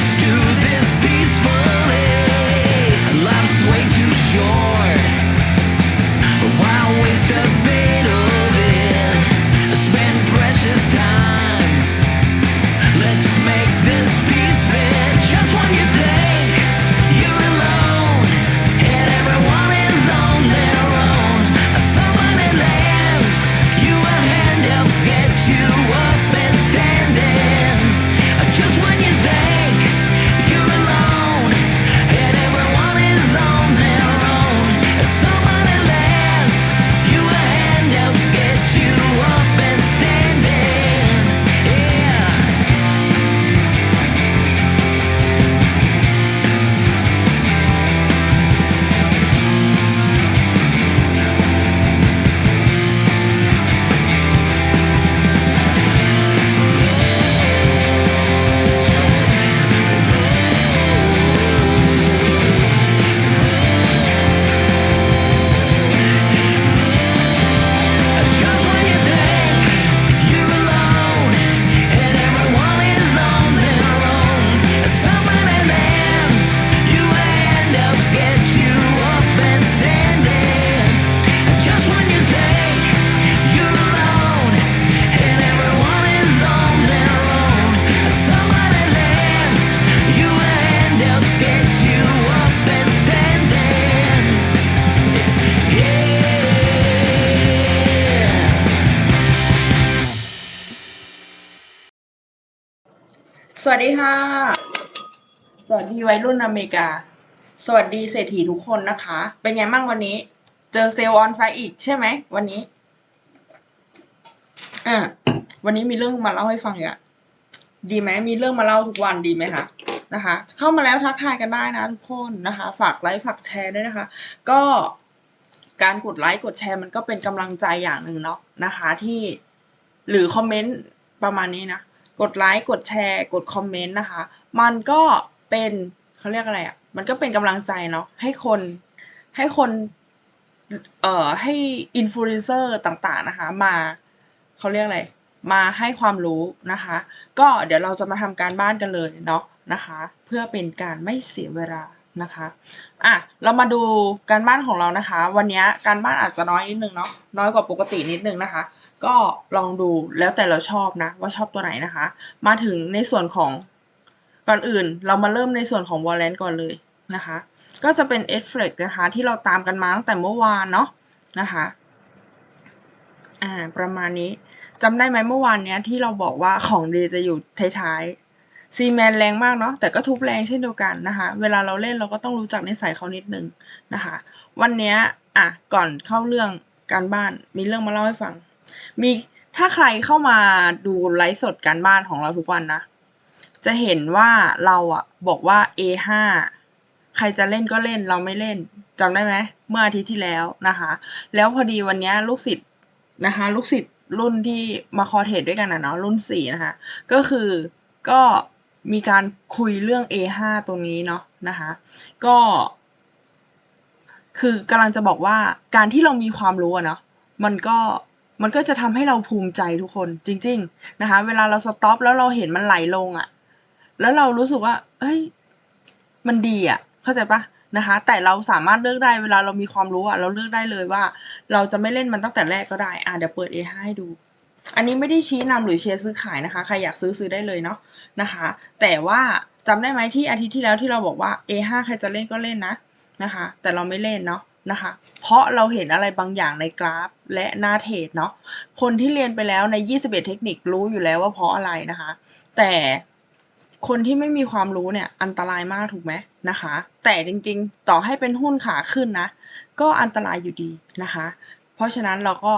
to this สวัสดีค่ะ สวัสดีวัยรุ่นอเมริกา สวัสดีเศรษฐีทุกคนนะคะ เป็นไงบ้างวันนี้ เจอเซลล์ออนไฟอีกใช่ไหมวันนี้ อะ วันนี้มีเรื่องมาเล่าให้ฟังอีกอะดีไหมมีเรื่องมาเล่าทุกวันดีไหมคะนะคะ เข้ามาแล้วทักทายกันได้นะทุกคนนะคะ ฝากไลค์ฝากแชร์ด้วยนะคะ ก็การกดไลค์กดแชร์มันก็เป็นกำลังใจอย่างหนึ่งเนาะนะคะ ที่หรือคอมเมนต์ประมาณนี้นะ กดไลค์กดแชร์ กดคอมเมนต์นะคะ มันก็เป็นเขาเรียกอะไรอะ่ะมันก็เป็นกำลังใจเนาะให้คนให้คนเอ่อให้อินฟลูเอนเซอร์ต่างๆนะคะ มาเขาเรียกอะไร มาให้ความรู้นะคะ ก็เดี๋ยวเราจะมาทำการบ้านกันเลยเนาะนะคะ เพื่อเป็นการไม่เสียเวลา นะคะอะเรามาดูการบ้านของเรานะคะ วันนี้การบ้านอาจจะน้อยนิดนึงเนาะน้อยกว่าปกตินิดนึงนะคะ ก็ลองดูแล้วแต่เราชอบนะ ว่าชอบตัวไหนนะคะ มาถึงในส่วนของก่อนอื่น เรามาเริ่มในส่วนของ w a l l a n ก่อนเลยนะคะ ก็จะเป็น e f f e c t นะคะ ที่เราตามกันมาตั้งแต่เมื่อวานเนาะนะคะอ่าประมาณนี้จำได้ไหมเมื่อวานเนี้ยที่เราบอกว่าของดีจะอยู่ท้ายๆ ซีแมนแรงมากเนาะแต่ก็ทุบแรงเช่นเดียวกันนะคะ เวลาเราเล่นเราก็ต้องรู้จักนิสัยเขานิดนึงนะคะ วันนี้อะก่อนเข้าเรื่องการบ้านมีเรื่องมาเล่าให้ฟัง มีถ้าใครเข้ามาดูไลฟ์สดการบ้านของเราทุกวันนะ จะเห็นว่าเราอะบอกว่า A5 ใครจะเล่นก็เล่นเราไม่เล่นจำได้ไหมเมื่ออาทิตย์ที่แล้วนะคะ แล้วพอดีวันนี้ลูกศิษย์นะคะ ลูกศิษย์รุ่นที่มาคอเทรดด้วยกันนะเนาะรุ่นสี่นะคะ ก็คือก็ มีการคุยเรื่อง A5 ตรงนี้เนาะนะคะ ก็ คือกำลังจะบอกว่าการที่เรามีความรู้เนาะมันก็มันก็จะทำให้เราภูมิใจทุกคนจริง ๆนะคะ เวลาเราสต็อปแล้วเราเห็นมันไหลลงอะแล้วเรารู้สึกว่าเอ้ย มันดีอะเข้าใจปะนะคะ แต่เราสามารถเลือกได้เวลาเรามีความรู้อะเราเลือกได้เลยว่า เราจะไม่เล่นมันตั้งแต่แรกก็ได้ อะเดี๋ยวเปิด A5 ให้ดู อันนี้ไม่ได้ชี้นำหรือเชียร์ซื้อขายนะคะ ใครอยากซื้อซื้อได้เลยเนาะนะคะ แต่ว่าจำได้ไหมที่อาทิตย์ที่แล้วที่เราบอกว่า A5 ใครจะเล่นก็เล่นนะนะคะ แต่เราไม่เล่นเนาะนะคะ เพราะเราเห็นอะไรบางอย่างในกราฟและหน้าเทรดเนาะ คนที่เรียนไปแล้วใน 21 เทคนิครู้อยู่แล้วว่าเพราะอะไรนะคะ แต่คนที่ไม่มีความรู้เนี่ยอันตรายมากถูกไหมนะคะ แต่จริงๆ ต่อให้เป็นหุ้นขาขึ้นนะ ก็อันตรายอยู่ดีนะคะ เพราะฉะนั้นเราก็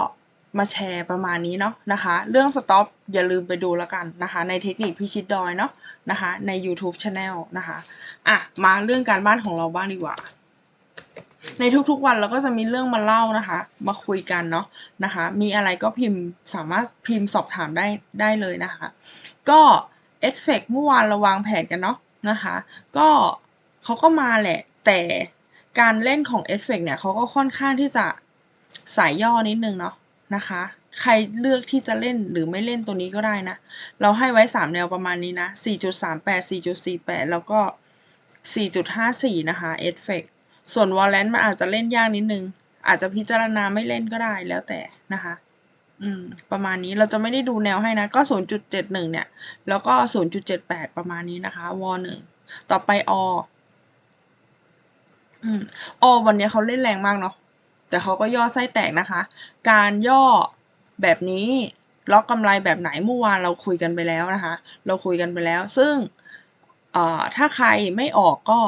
มาแชร์ประมาณนี้เนาะนะคะ เรื่องสต็อปอย่าลืมไปดูแล้วกันนะคะ ในเทคนิคพิชิตดอยเนาะนะคะ ใน YouTube Channel นะคะอะมาเรื่องการบ้านของเราบ้างดีกว่า ในทุกๆวันเราก็จะมีเรื่องมาเล่านะคะ มาคุยกันเนาะนะคะ มีอะไรก็พิมพ์สามารถพิมพ์สอบถามได้ได้เลยนะคะ ก็เอฟเฟกเมื่อวานเราวางแผนกันเนาะนะคะ ก็เขาก็มาแหละ แต่การเล่นของเอฟเฟกเนี่ยเขาก็ค่อนข้างที่จะสายย่อนิดนึงเนาะ นะคะ ใครเลือกที่จะเล่นหรือไม่เล่นตัวนี้ก็ได้นะ เราให้ไว้ 3 แนวประมาณนี้นะ 4.38 4.48 แล้วก็ 4.54 นะคะ เอฟเฟกส่วนวอลเลนมันอาจจะเล่นยากนิดนึง อาจจะพิจารณาไม่เล่นก็ได้แล้วแต่นะคะ อืม ประมาณนี้เราจะไม่ได้ดูแนวให้นะ ก็ 0.71 เนี่ย แล้วก็ 0.78 ประมาณนี้นะคะวหนึ่งต่อไปออืมอวันนี้เขาเล่นแรงมากเนาะ แต่เขาก็ย่อไส้แตกนะคะ การย่อแบบนี้ล็อกกำไรแบบไหนเมื่อวานเราคุยกันไปแล้วนะคะ เราคุยกันไปแล้ว ซึ่งถ้าใครไม่ออกก็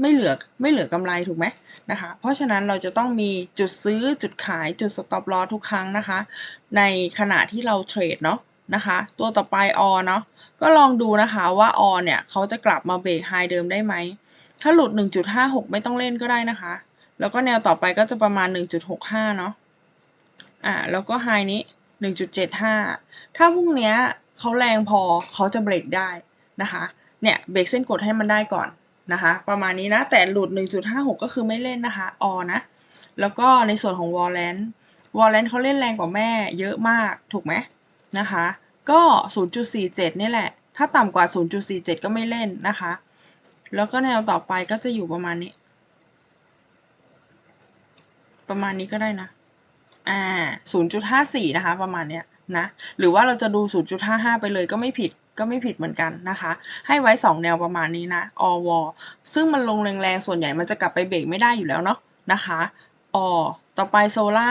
ไม่เหลือไม่เหลือกำไรถูกไหมนะคะ เพราะฉะนั้นเราจะต้องมีจุดซื้อจุดขายจุด stop loss ทุกครั้งนะคะ ในขณะที่เราเทรดเนาะนะคะ ตัวต่อไปอเนาะก็ลองดูนะคะว่าอเนี่ยเขาจะกลับมาเบรกไฮเดิมได้ไหม ถ้าหลุด 1.56 ไม่ต้องเล่นก็ได้นะคะ แล้วก็แนวต่อไปก็จะประมาณ 1.65 เนาะอ่าแล้วก็ไฮนี้ 1.75 ถ้าพรุ่งนี้เขาแรงพอเขาจะเบรกได้นะคะ เนี่ยเบรกเส้นกดให้มันได้ก่อนนะคะ ประมาณนี้นะ แต่หลุด 1.56 ก็คือไม่เล่นนะคะออนะ แล้วก็ในส่วนของวอลเลนวอลเลนเขาเล่นแรงกว่าแม่เยอะมากถูกไหมนะคะ ก็ 0.47 นี่แหละ ถ้าต่ำกว่า 0.47 ก็ไม่เล่นนะคะ แล้วก็แนวต่อไปก็จะอยู่ประมาณนี้ ประมาณนี้ก็ได้นะ อ่า0.54นะคะ ประมาณเนี้ยนะ หรือว่าเราจะดู0.55ไปเลยก็ไม่ผิดก็ไม่ผิดเหมือนกันนะคะ ให้ไว้ 2 แนวประมาณนี้นะอวซึ่งมันลงแรงๆ ส่วนใหญ่มันจะกลับไปเบรกไม่ได้อยู่แล้วเนาะนะคะอต่อไปโซล่า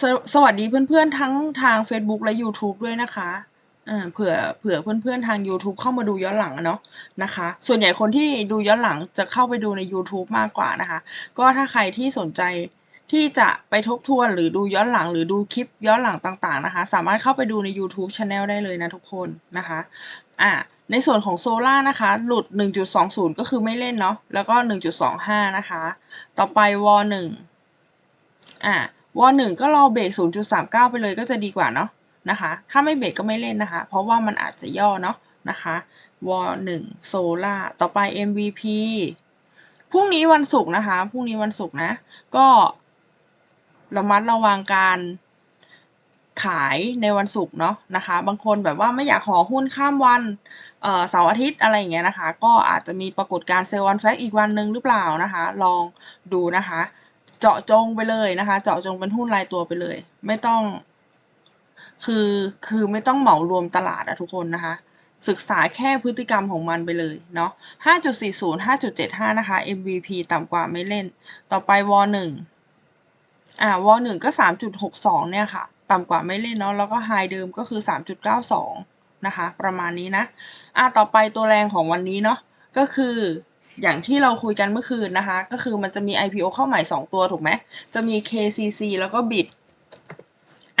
สวสวัสดีเพื่อนๆ ทั้งทาง Facebook และ YouTube ด้วยนะคะ อ่าเผื่อเผื่อเพื่อนๆทาง YouTube เข้ามาดูย้อนหลังเนาะนะคะ ส่วนใหญ่คนที่ดูย้อนหลังจะเข้าไปดูใน YouTube มากกว่านะคะ ก็ถ้าใครที่สนใจที่จะไปทบทวนหรือดูย้อนหลังหรือดูคลิปย้อนหลังต่างๆนะคะ สามารถเข้าไปดูใน YouTube Channel ได้เลยนะทุกคนนะคะอ่าในส่วนของโซล่านะคะ หลุด 1.20 ก็คือไม่เล่นเนาะแล้วก็ 1.25 นะคะ ต่อไปว1อ่าว1ก็รอเบรก0.39 ไปเลยก็จะดีกว่าเนาะ นะคะ ถ้าไม่เบรกก็ไม่เล่นนะคะ เพราะว่ามันอาจจะย่อเนาะนะคะว1โซล่าต่อไป MVP พรุ่งนี้วันศุกร์นะคะ พรุ่งนี้วันศุกร์นะ ก็ระมัดระวังการขายในวันศุกร์เนาะนะคะ บางคนแบบว่าไม่อยากขอหุ้นข้ามวันเสาร์อาทิตย์อะไรอย่างเงี้ยนะคะ ก็อาจจะมีปรากฏการ์เซลล์วันแฟกอีกวันหนึ่งหรือเปล่านะคะ ลองดูนะคะ เจาะจงไปเลยนะคะ เจาะจงเป็นหุ้นรายตัวไปเลย ไม่ต้อง คือคือไม่ต้องเหมารวมตลาดอะทุกคนนะคะ ศึกษาแค่พฤติกรรมของมันไปเลยเนาะ5.40 5.75 นะคะ MVP ต่ำกว่าไม่เล่น ต่อไปว1อ่าว1ก็ 3.62 เนี่ยค่ะ ต่ำกว่าไม่เล่นเนาะแล้วก็ไฮเดิมก็คือ 3.92 นะคะ ประมาณนี้นะอะต่อไปตัวแรงของวันนี้เนาะก็คืออย่างที่เราคุยกันเมื่อคืนนะคะ ก็คือมันจะมี IPO เข้าใหม่ 2 ตัวถูกไหม จะมี KCC แล้วก็ BIT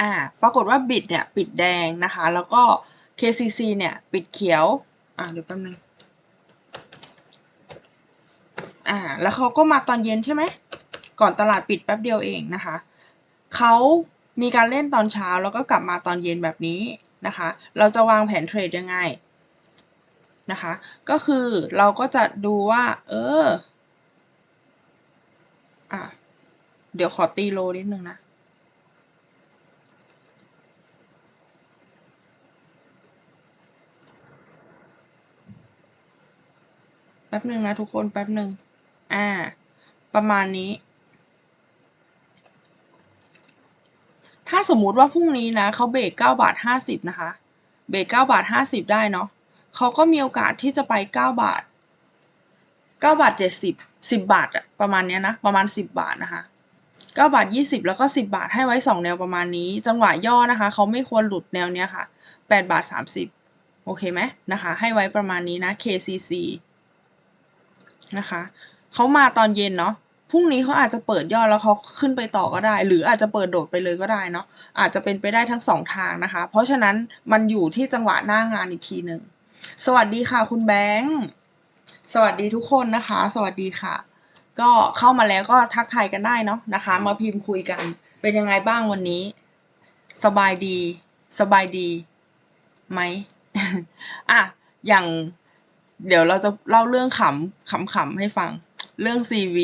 อ่าปรากฏว่า BIT เนี่ยปิดแดงนะคะ แล้วก็ KCC เนี่ยปิดเขียว อ่าเดี๋ยวแป๊บนึงอ่าแล้วเขาก็มาตอนเย็นใช่ไหม ก่อนตลาดปิดแป๊บเดียวเองนะคะเขามีการเล่นตอนเช้าแล้วก็กลับมาตอนเย็นแบบนี้นะคะ เราจะวางแผนเทรดยังไงนะคะ ก็คือเราก็จะดูว่า เอออะเดี๋ยวขอตีโลนิดนึงนะ ป๊บหนึ่งนะทุกคนแป๊บหนึ่งอ่า ประมาณนี้ ถ้าสมมุติว่าพรุ่งนี้นะเขาเบรก9บาท50 นะคะ เบรก9บาท50 ได้เนาะเขาก็มีโอกาสที่จะไป9บาท9บาท70 10 บาทอะประมาณเนี้ยนะ ประมาณ 10 บาทนะคะ9บาท20 แล้วก็ 10 บาทให้ไว้ 2 แนวประมาณนี้ จังหวะย่อนะคะเขาไม่ควรหลุดแนวเนี้ยค่ะ8บาท30 โอเคไหมนะคะ ให้ไว้ประมาณนี้นะ KCC นะคะเขามาตอนเย็นเนาะพรุ่งนี้เขาอาจจะเปิดยอดแล้วเขาขึ้นไปต่อก็ได้ หรืออาจจะเปิดโดดไปเลยก็ได้เนาะอาจจะเป็นไปได้ทั้งสองทางนะคะ เพราะฉะนั้นมันอยู่ที่จังหวะหน้างานอีกทีหนึ่งสวัสดีค่ะคุณแบงค์สวัสดีทุกคนนะคะ สวัสดีค่ะ ก็เข้ามาแล้วก็ทักทายกันได้เนาะนะคะ มาพิมพ์คุยกัน เป็นยังไงบ้างวันนี้ สบายดี สบายดีไหมอะอย่าง เดี๋ยวเราจะเล่าเรื่องขำขำๆให้ฟัง เรื่อง CV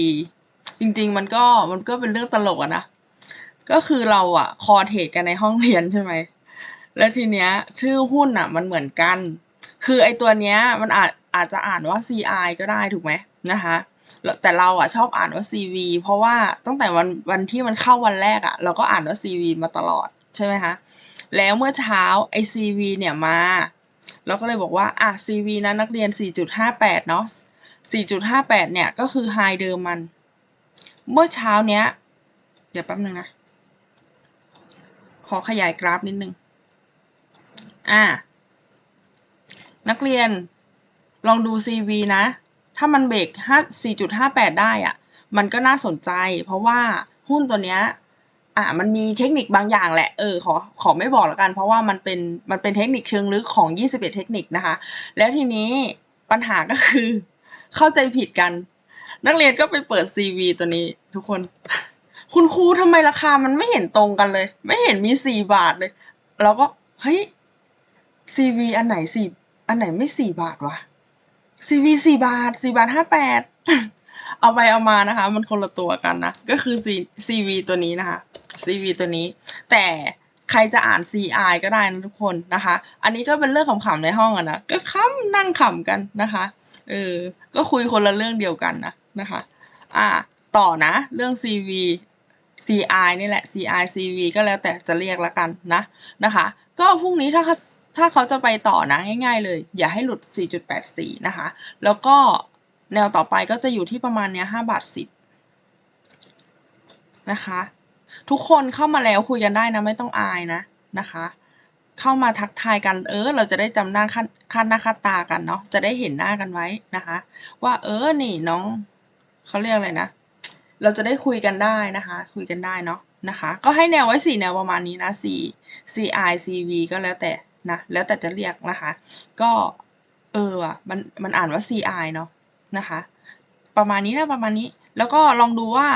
จริง ๆ มันก็มันก็เป็นเรื่องตลกอะนะ ก็คือเราอะคอเทรดกันในห้องเรียนใช่ไหม แล้วทีเนี้ย ชื่อหุ้นอะมันเหมือนกัน คือไอตัวเนี้ยมันอาจอาจจะอ่านว่า CI ก็ได้ถูกไหมนะคะแต่เราอะชอบอ่านว่า CV เพราะว่าตั้งแต่วันวันที่มันเข้าวันแรกอะเราก็อ่านว่า CV มาตลอดใช่ไหมคะแล้วเมื่อเช้าไอ CV เนี่ยมา เราก็เลยบอกว่าอะ CV นะนักเรียน 4.58 เนาะ 4.58 เนี่ย ก็คือ high เดิมมัน เมื่อเช้าเนี้ย เดี๋ยวแป๊บนึงนะ ขอขยายกราฟนิดนึง อ่า นักเรียนลองดู CV นะ ถ้ามันเบรก5 4.58 ได้อะมันก็น่าสนใจ เพราะว่าหุ้นตัวเนี้ย อ่ามันมีเทคนิคบางอย่างแหละเออขอขอไม่บอกแล้วกัน เพราะว่ามันเป็นมันเป็นเทคนิคเชิงลึกของ 21 เทคนิคนะคะ แล้วทีนี้ปัญหาก็คือ เข้าใจผิดกัน นักเรียนก็ไปเปิด CV ตัวนี้ ทุกคน คุณครูทำไมราคามันไม่เห็นตรงกันเลย ไม่เห็นมี4บาทเลยเราก็เฮ้ย CV อันไหนสี่อันไหนไม่สี่บาทวะ CV สี่บาทสี่บาทห้าแปดเอาไปเอามานะคะ มันคนละตัวกันนะ ก็คือ CV ตัวนี้นะคะ CV ตัวนี้ แต่ใครจะอ่าน CI ก็ได้นะทุกคนนะคะ อันนี้ก็เป็นเรื่องขำๆในห้องอะนะ ก็ค้ำนั่งขำกันนะคะ เออ ก็คุยคนละเรื่องเดียวกันนะนะคะ อ่า ต่อนะเรื่อง CV CI นี่แหละ CI CV ก็แล้วแต่จะเรียกล้วกันนะนะคะ ก็พรุ่งนี้ถ้าเขาถ้าเขาจะไปต่อนะง่าย ๆ เลย อย่าให้หลุด 4.84 นะคะ แล้วก็แนวต่อไปก็จะอยู่ที่ประมาณเนี้ย5บาท10นะคะ ทุกคนเข้ามาแล้วคุยกันได้นะไม่ต้องอายนะนะคะ เข้ามาทักทายกันเออ เราจะได้จำหน้าค่าค่าหน้าค่าตากันเนาะจะได้เห็นหน้ากันไว้นะคะ ว่าเออนี่น้องเขาเรียกอะไรนะ เราจะได้คุยกันได้นะคะ คุยกันได้เนาะนะคะ ก็ให้แนวไว้สี่แนวประมาณนี้นะ C CI CV ก็แล้วแต่นะแล้วแต่จะเรียกนะคะ ก็เออว่ะมันมันอ่านว่า CI เนาะนะคะ ประมาณนี้นะประมาณนี้ แล้วก็ลองดูว่า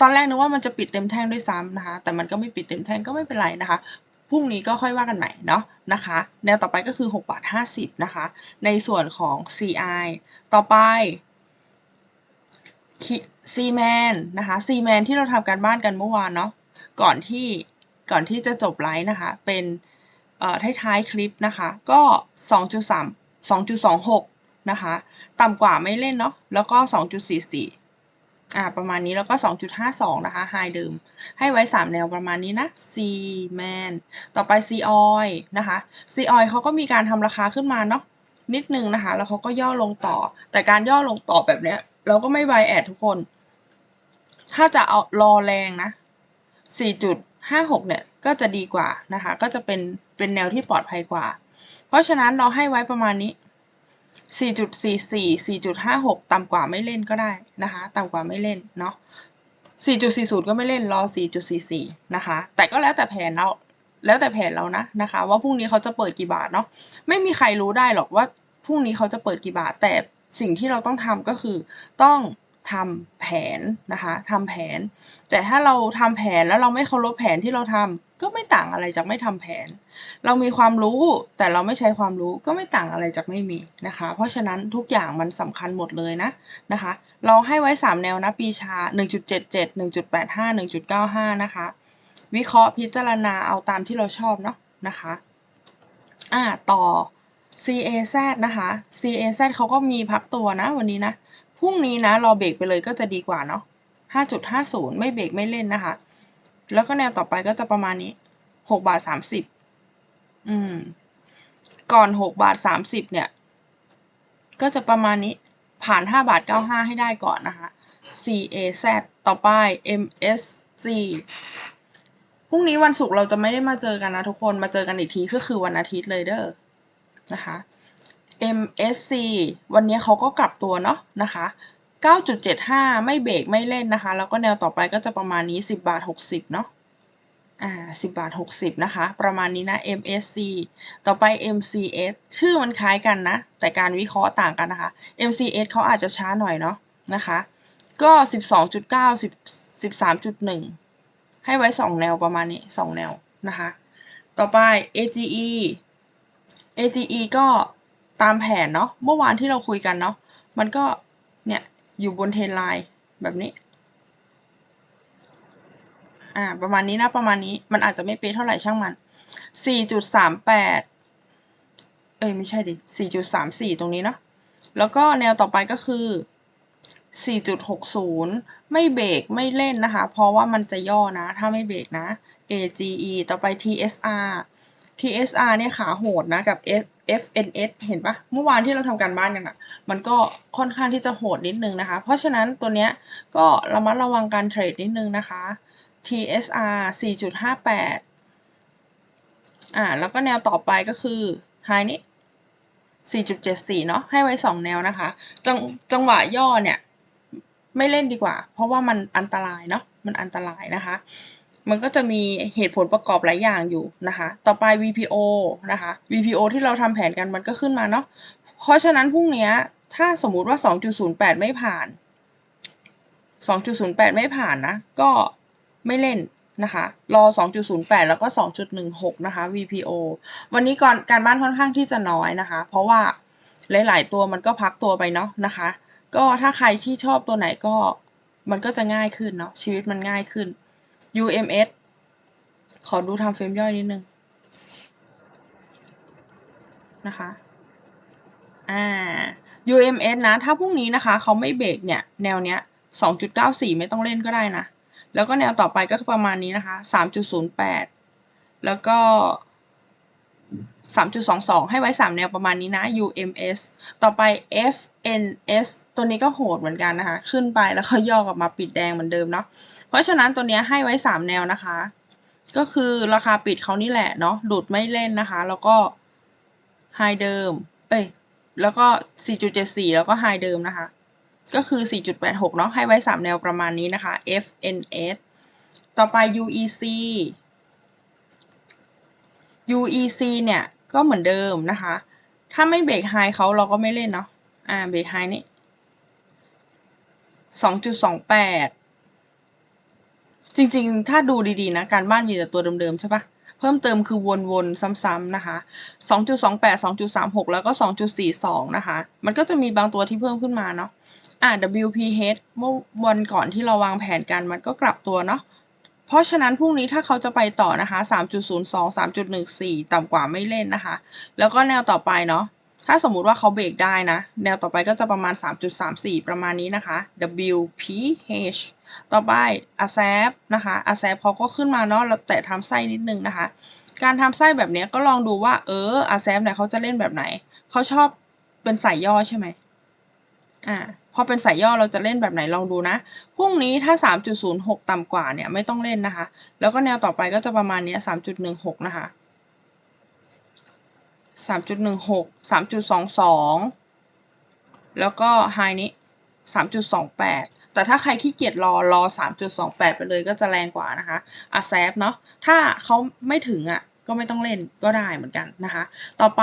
ตอนแรกนึกว่ามันจะปิดเต็มแท่งด้วยซ้ำนะคะ แต่มันก็ไม่ปิดเต็มแท่งก็ไม่เป็นไรนะคะพรุ่งนี้ก็ค่อยว่ากันใหม่เนาะนะคะ แนวต่อไปก็คือ6บาท50 นะคะ ในส่วนของ CI ต่อไปซีแมนนะคะซีแมนที่เราทำการบ้านกันเมื่อวานเนาะก่อนที่ก่อนที่จะจบไลฟ์นะคะ เป็นเอ่อท้ายๆคลิปนะคะ ก็ 2.3 2.26 นะคะ ต่ำกว่าไม่เล่นเนาะแล้วก็ 2.44 อ่าประมาณนี้แล้วก็ 2.52 นะคะไฮเดิม ให้ไว้ 3 แนวประมาณนี้นะ C man ต่อไป C oil นะคะ C oil เขาก็มีการทำราคาขึ้นมาเนาะนิดนึงนะคะ แล้วเขาก็ย่อลงต่อ แต่การย่อลงต่อแบบเนี้ย เราก็ไม่ไบแอดทุกคน ถ้าจะเอารอแรงนะ 4.56 เนี่ย ก็จะดีกว่านะคะ ก็จะเป็นเป็นแนวที่ปลอดภัยกว่า เพราะฉะนั้นเราให้ไว้ประมาณนี้ 4.44 4.56 ต่ำกว่าไม่เล่นก็ได้นะคะ ต่ำกว่าไม่เล่นเนาะ 4.40 ก็ไม่เล่นรอ 4.44 นะคะ แต่ก็แล้วแต่แผนเรา แล้วแต่แผนเรานะนะคะ ว่าพรุ่งนี้เขาจะเปิดกี่บาทเนาะ ไม่มีใครรู้ได้หรอกว่าพรุ่งนี้เขาจะเปิดกี่บาท แต่สิ่งที่เราต้องทำก็คือต้อง ทำแผนนะคะทำแผน แต่ถ้าเราทำแผนแล้วเราไม่เคารพแผนที่เราทำก็ไม่ต่างอะไรจากไม่ทำแผน เรามีความรู้แต่เราไม่ใช้ความรู้ก็ไม่ต่างอะไรจากไม่มีนะคะ เพราะฉะนั้นทุกอย่างมันสำคัญหมดเลยนะนะคะ เราให้ไว้ 3 แนวนะปีชา 1.77 1.85 1.95 นะคะ วิเคราะห์พิจารณาเอาตามที่เราชอบเนาะนะคะอ่าต่อ CAZ นะคะ CAZ เขาก็มีพักตัวนะวันนี้นะ พรุ่งนี้นะรอเบรกไปเลยก็จะดีกว่าเนาะ5.50 ไม่เบรกไม่เล่นนะคะ แล้วก็แนวต่อไปก็จะประมาณนี้6บาท30อืม ก่อน6บาท30เนี่ย ก็จะประมาณนี้ผ่าน5บาท95 ให้ได้ก่อนนะคะ CAZ ต่อไป MSC พรุ่งนี้วันศุกร์เราจะไม่ได้มาเจอกันนะทุกคน มาเจอกันอีกทีก็คือวันอาทิตย์เลยเด้อนะคะ MSC วันนี้เขาก็กลับตัวเนาะนะคะ 9.75 ไม่เบรกไม่เล่นนะคะ แล้วก็แนวต่อไปก็จะประมาณนี้ 10 บาท 60 เนาะอ่า10 บาท 60 นะคะ ประมาณนี้นะ MSC ต่อไป MCS ชื่อมันคล้ายกันนะ แต่การวิเคราะห์ต่างกันนะคะ MCS เขาอาจจะช้าหน่อยเนาะนะคะ ก็ 12.9 10 13.1 ให้ไว้ 2 แนวประมาณนี้ 2 แนวนะคะ ต่อไป AGE AGE ก็ ตามแผนเนาะเมื่อวานที่เราคุยกันเนาะมันก็เนี่ย อยู่บนเทรนไลน์แบบนี้ อ่า ประมาณนี้นะ ประมาณนี้มันอาจจะไม่เป๊ะเท่าไหร่ช่างมัน 4.38 เอ้ย ไม่ใช่ดิ 4.34 ตรงนี้เนาะแล้วก็แนวต่อไปก็คือ 4.60 ไม่เบรกไม่เล่นนะคะ เพราะว่ามันจะย่อนะ ถ้าไม่เบรกนะ AGE ต่อไป TSR TSR เนี่ยขาโหดนะกับ F FNS เห็นปะเมื่อวานที่เราทำการบ้านกันอะมันก็ค่อนข้างที่จะโหดนิดนึงนะคะ เพราะฉะนั้นตัวเนี้ยก็ระมัดระวังการเทรดนิดนึงนะคะ TSR 4.58 อ่า แล้วก็แนวต่อไปก็คือไฮนี้ 4.74 เนาะให้ไว้ 2 แนวนะคะ จังจังหวะย่อเนี่ย ไม่เล่นดีกว่า เพราะว่ามันอันตรายเนาะมันอันตรายนะคะ มันก็จะมีเหตุผลประกอบหลายอย่างอยู่นะคะ ต่อไป VPO นะคะ VPO ที่เราทำแผนกันมันก็ขึ้นมาเนาะ เพราะฉะนั้นพรุ่งนี้ถ้าสมมุติว่า 2.08 ไม่ผ่าน 2.08 ไม่ผ่านนะ ก็ไม่เล่นนะคะ รอ 2.08 แล้วก็ 2.16 นะคะ VPO วันนี้ก่อนการบ้านค่อนข้างที่จะน้อยนะคะ เพราะว่าหลาย ๆ ตัวมันก็พักตัวไปเนาะนะคะ ก็ถ้าใครที่ชอบตัวไหนก็มันก็จะง่ายขึ้นเนาะชีวิตมันง่ายขึ้น UMS ขอดูทำเฟรมย่อยนิดนึง นะคะ อ่า UMS นะ ถ้าพรุ่งนี้นะคะ เขาไม่เบรกเนี่ย แนวเนี้ย 2.94 ไม่ต้องเล่นก็ได้นะ แล้วก็แนวต่อไปก็ประมาณนี้นะคะ 3.08 แล้วก็ 3.22 ให้ไว้ 3 แนวประมาณนี้นะ UMS ต่อไป FNS ตัวนี้ก็โหดเหมือนกันนะคะ ขึ้นไปแล้วก็ย่อกลับมาปิดแดงเหมือนเดิมเนาะ เพราะฉะนั้นตัวนี้ให้ไว้ 3 แนวนะคะ ก็คือราคาปิดเขานี่แหละเนาะหลุดไม่เล่นนะคะ แล้วก็ไฮเดิม เอ้ย แล้วก็ 4.74 แล้วก็ไฮเดิมนะคะ ก็คือ 4.86 เนาะให้ไว้ 3 แนวประมาณนี้นะคะ FNS ต่อไป UEC UEC เนี่ย ก็เหมือนเดิมนะคะ ถ้าไม่เบรกไฮเขาเราก็ไม่เล่นเนาะ อ่า เบรกไฮนี่ 2.28 จริงๆ ถ้าดูดีๆนะ การบ้านมีแต่ตัวเดิมๆใช่ปะเพิ่มเติมคือวนๆ ซ้ำๆนะคะ 2.28 2.36 แล้วก็ 2.42 นะคะ มันก็จะมีบางตัวที่เพิ่มขึ้นมาเนาะ อ่า WPH เมื่อวันก่อนที่เราวางแผนกันมันก็กลับตัวเนาะ เพราะฉะนั้นพรุ่งนี้ถ้าเขาจะไปต่อนะคะ 3.02 3.14 ต่ำกว่าไม่เล่นนะคะ แล้วก็แนวต่อไปเนาะ ถ้าสมมุติว่าเขาเบรกได้นะ แนวต่อไปก็จะประมาณ 3.34 ประมาณนี้นะคะ WPH ต่อไป ASAP นะคะ ASAP เขาก็ขึ้นมาเนาะแต่ทำไส้นิดนึงนะคะ การทำไส้แบบนี้ก็ลองดูว่าเออ ASAP เนี่ยเขาจะเล่นแบบไหน เขาชอบเป็นสายย่อใช่ไหมอ่าพอเป็นสายย่อเราจะเล่นแบบไหนลองดูนะ พรุ่งนี้ถ้า 3.06 ต่ำกว่าเนี่ยไม่ต้องเล่นนะคะ แล้วก็แนวต่อไปก็จะประมาณนี้3.16 นะคะ 3.16 3.22 แล้วก็ไฮนี้ 3.28 แต่ถ้าใครขี้เกียจรอรอ 3.28 ไปเลยก็จะแรงกว่านะคะอาแซฟเนาะถ้าเขาไม่ถึงอะก็ไม่ต้องเล่นก็ได้เหมือนกันนะคะ ต่อไป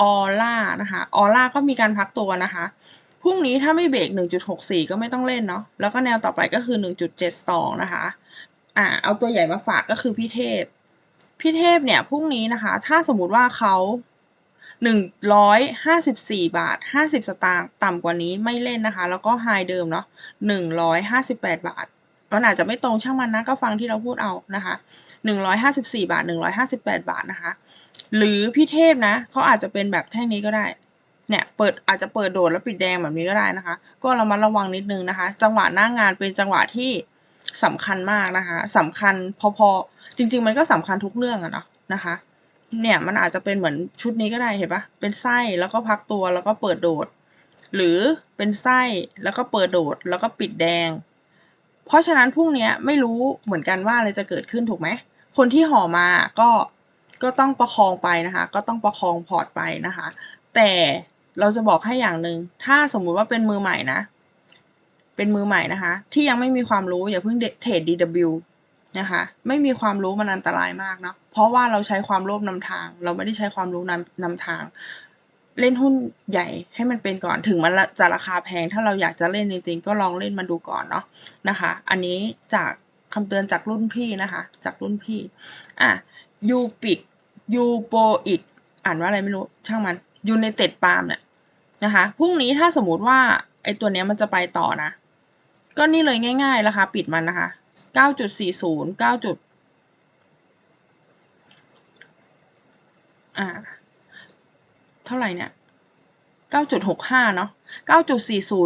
ออร่านะคะออร่าก็มีการพักตัวนะคะพรุ่งนี้ถ้าไม่เบรก 1.64 ก็ไม่ต้องเล่นเนาะแล้วก็แนวต่อไปก็คือ 1.72 นะคะอ่าเอาตัวใหญ่มาฝากก็คือพี่เทพพี่เทพเนี่ยพรุ่งนี้นะคะ ถ้าสมมติว่าเขา 154 บาท 50 สตางค์ต่ำกว่านี้ไม่เล่นนะคะ แล้วก็ไฮเดิมเนาะ158 บาทมันอาจจะไม่ตรงช่างมันนะก็ฟังที่เราพูดเอานะคะ 154 บาท 158 บาทนะคะ หรือพี่เทพนะเขาอาจจะเป็นแบบแท่งนี้ก็ได้เนี่ยเปิดอาจจะเปิดโดดแล้วปิดแดงแบบนี้ก็ได้นะคะ ก็ระมัดระวังนิดนึงนะคะ จังหวะหน้างงานเป็นจังหวะที่สำคัญมากนะคะสำคัญพอๆจริง ๆ มันก็สำคัญทุกเรื่องอะเนาะนะคะ เนี่ยมันอาจจะเป็นเหมือนชุดนี้ก็ได้เห็นปะเป็นไส้แล้วก็พักตัวแล้วก็เปิดโดด หรือเป็นไส้แล้วก็เปิดโดดแล้วก็ปิดแดง เพราะฉะนั้นพรุ่งนี้ไม่รู้เหมือนกันว่าอะไรจะเกิดขึ้นถูกไหมคนที่ห่อมาก็ก็ต้องประคองไปนะคะ ก็ต้องประคองพอร์ตไปนะคะ แต่เราจะบอกให้อย่างหนึ่งถ้าสมมุติว่าเป็นมือใหม่นะ เป็นมือใหม่นะคะ ที่ยังไม่มีความรู้อย่าเพิ่งเทรด DW นะคะ ไม่มีความรู้มันอันตรายมากเนาะ ราะว่าเราใช้ความโลภนำทาง เราไม่ได้ใช้ความรู้นำนำทาง เล่นหุ้นใหญ่ให้มันเป็นก่อนถึงมันจะราคาแพง ถ้าเราอยากจะเล่นจริงๆ ก็ลองเล่นมันดูก่อนเนาะนะคะ อันนี้จากคำเตือนจากรุ่นพี่นะคะ จากรุ่นพี่อะยูปิกยูโปอีกอ่านว่าอะไรไม่รู้ช่างมันยูในเต็ดปาล์มเนี่ยนะคะพรุ่งนี้ถ้าสมมติว่าไอตัวเนี้ยมันจะไปต่อนะ ก็นี่เลยง่ายๆราคาปิดมันนะคะ 9.40 9จุด อ่า เท่าไหร่เนี่ยเก้าจุดหกห้าเนาะเก้าจุดสี่ศู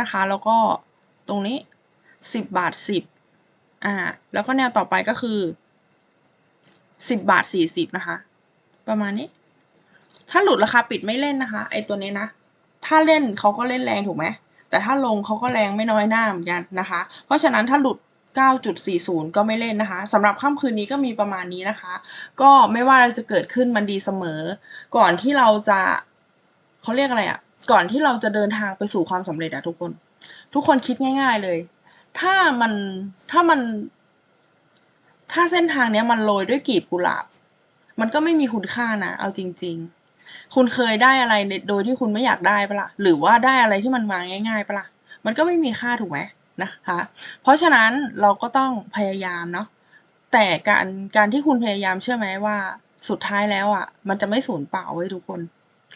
นะคะ แล้วก็ตรงนี้สิบาทสิบอ่า แล้วก็แนวต่อไปก็คือสิบาทสี่สิบนะคะ ประมาณนี้ ถ้าหลุดราคาปิดไม่เล่นนะคะ ไอตัวนี้นะ ถ้าเล่นเขาก็เล่นแรงถูกไหม แต่ถ้าลงเขาก็แรงไม่น้อยหน้าเหมือนกันนะคะ เพราะฉะนั้นถ้าหลุด 9.40 ก็ไม่เล่นนะคะสำหรับค่ำคืนนี้ก็มีประมาณนี้นะคะ ก็ไม่ว่าจะเกิดขึ้นมันดีเสมอ ก่อนที่เราจะเขาเรียกอะไรอะ่ะ ก่อนที่เราจะเดินทางไปสู่ความสำเร็จอะทุกคน ทุกคนคิดง่าย ๆเลย ถ้ามันถ้ามัน ถ้าเส้นทางเนี้ยมันโรยด้วยกีบกุหลาบ มันก็ไม่มีคุณค่านะเอาจริง ๆ คุณเคยได้อะไรโดยที่คุณไม่อยากได้ปะล่ะหรือว่าได้อะไรที่มันมาง่ายๆปะล่ะมันก็ไม่มีค่าถูกไหม นะคะ เพราะฉะนั้นเราก็ต้องพยายามเนาะ แต่การการที่คุณพยายามเชื่อไหมว่าสุดท้ายแล้วอะ มันจะไม่สูญเปล่าไว้ยทุกคน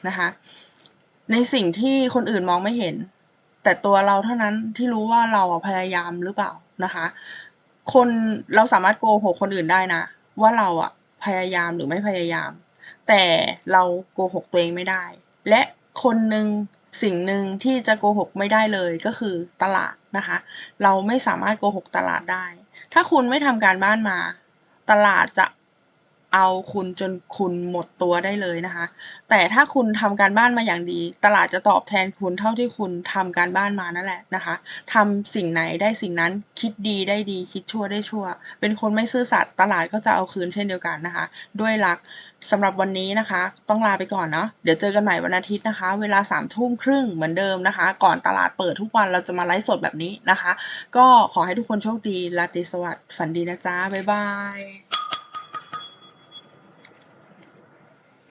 นะคะ ในสิ่งที่คนอื่นมองไม่เห็น แต่ตัวเราเท่านั้นที่รู้ว่าเราอะพยายามหรือเปล่านะคะ คนเราสามารถโกหกคนอื่นได้นะ ว่าเราอะพยายามหรือไม่พยายาม แต่เราโกหกตัวเองไม่ได้ และคนหนึ่ง สิ่งหนึ่งที่จะโกหกไม่ได้เลยก็คือตลาดนะคะ เราไม่สามารถโกหกตลาดได้ ถ้าคุณไม่ทำการบ้านมา ตลาดจะเอาคุณจนคุณหมดตัวได้เลยนะคะ แต่ถ้าคุณทำการบ้านมาอย่างดี ตลาดจะตอบแทนคุณเท่าที่คุณทำการบ้านมานั่นแหละนะคะทำสิ่งไหนได้สิ่งนั้น คิดดีได้ดี คิดชั่วได้ชั่ว เป็นคนไม่ซื่อสัตย์ตลาดก็จะเอาคืนเช่นเดียวกันนะคะ ด้วยรัก สำหรับวันนี้นะคะ ต้องลาไปก่อนเนาะเดี๋ยวเจอกันใหม่วันอาทิตย์นะคะ เวลาสามทุ่มครึ่งเหมือนเดิมนะคะ ก่อนตลาดเปิดทุกวันเราจะมาไลฟ์สดแบบนี้นะคะ ก็ขอให้ทุกคนโชคดีราตรีสวัสดิ์ฝันดีนะจ๊ะบ๊ายบาย